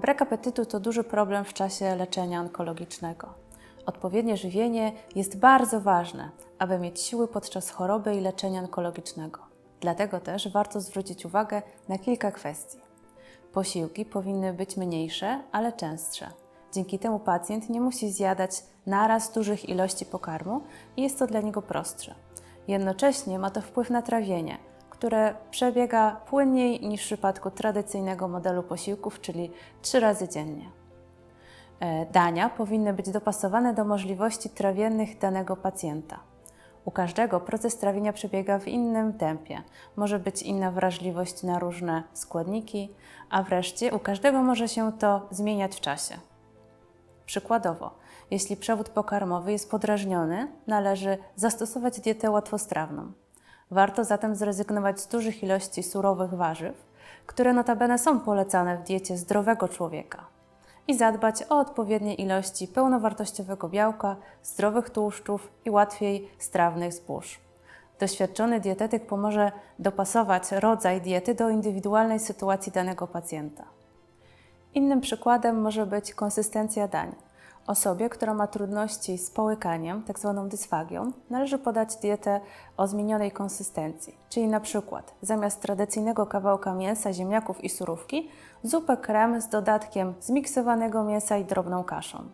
Brak apetytu to duży problem w czasie leczenia onkologicznego. Odpowiednie żywienie jest bardzo ważne, aby mieć siły podczas choroby i leczenia onkologicznego. Dlatego też warto zwrócić uwagę na kilka kwestii. Posiłki powinny być mniejsze, ale częstsze. Dzięki temu pacjent nie musi zjadać naraz dużych ilości pokarmu i jest to dla niego prostsze. Jednocześnie ma to wpływ na trawienie, które przebiega płynniej niż w przypadku tradycyjnego modelu posiłków, czyli trzy razy dziennie. E, Dania powinny być dopasowane do możliwości trawiennych danego pacjenta. U każdego proces trawienia przebiega w innym tempie. Może być inna wrażliwość na różne składniki, a wreszcie u każdego może się to zmieniać w czasie. Przykładowo, jeśli przewód pokarmowy jest podrażniony, należy zastosować dietę łatwostrawną. Warto zatem zrezygnować z dużych ilości surowych warzyw, które notabene są polecane w diecie zdrowego człowieka, i zadbać o odpowiednie ilości pełnowartościowego białka, zdrowych tłuszczów i łatwiej strawnych zbóż. Doświadczony dietetyk pomoże dopasować rodzaj diety do indywidualnej sytuacji danego pacjenta. Innym przykładem może być konsystencja dań. Osobie, która ma trudności z połykaniem, tzw. dysfagią, należy podać dietę o zmienionej konsystencji, czyli na przykład zamiast tradycyjnego kawałka mięsa, ziemniaków i surówki, zupę krem z dodatkiem zmiksowanego mięsa i drobną kaszą.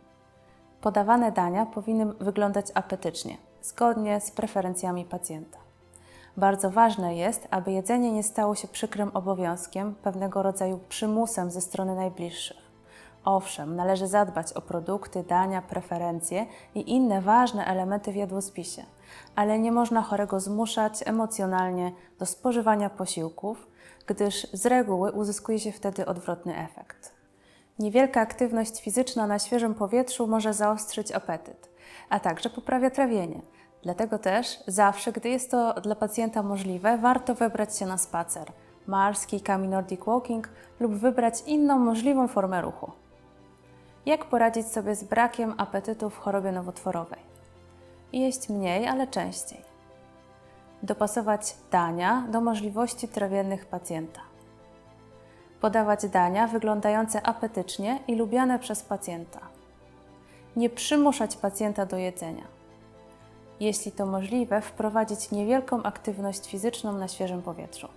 Podawane dania powinny wyglądać apetycznie, zgodnie z preferencjami pacjenta. Bardzo ważne jest, aby jedzenie nie stało się przykrym obowiązkiem, pewnego rodzaju przymusem ze strony najbliższych. Owszem, należy zadbać o produkty, dania, preferencje i inne ważne elementy w jadłospisie, ale nie można chorego zmuszać emocjonalnie do spożywania posiłków, gdyż z reguły uzyskuje się wtedy odwrotny efekt. Niewielka aktywność fizyczna na świeżym powietrzu może zaostrzyć apetyt, a także poprawia trawienie. Dlatego też zawsze, gdy jest to dla pacjenta możliwe, warto wybrać się na spacer, marski, kami Nordic Walking lub wybrać inną możliwą formę ruchu. Jak poradzić sobie z brakiem apetytu w chorobie nowotworowej? Jeść mniej, ale częściej. Dopasować dania do możliwości trawiennych pacjenta. Podawać dania wyglądające apetycznie i lubiane przez pacjenta. Nie przymuszać pacjenta do jedzenia. Jeśli to możliwe, wprowadzić niewielką aktywność fizyczną na świeżym powietrzu.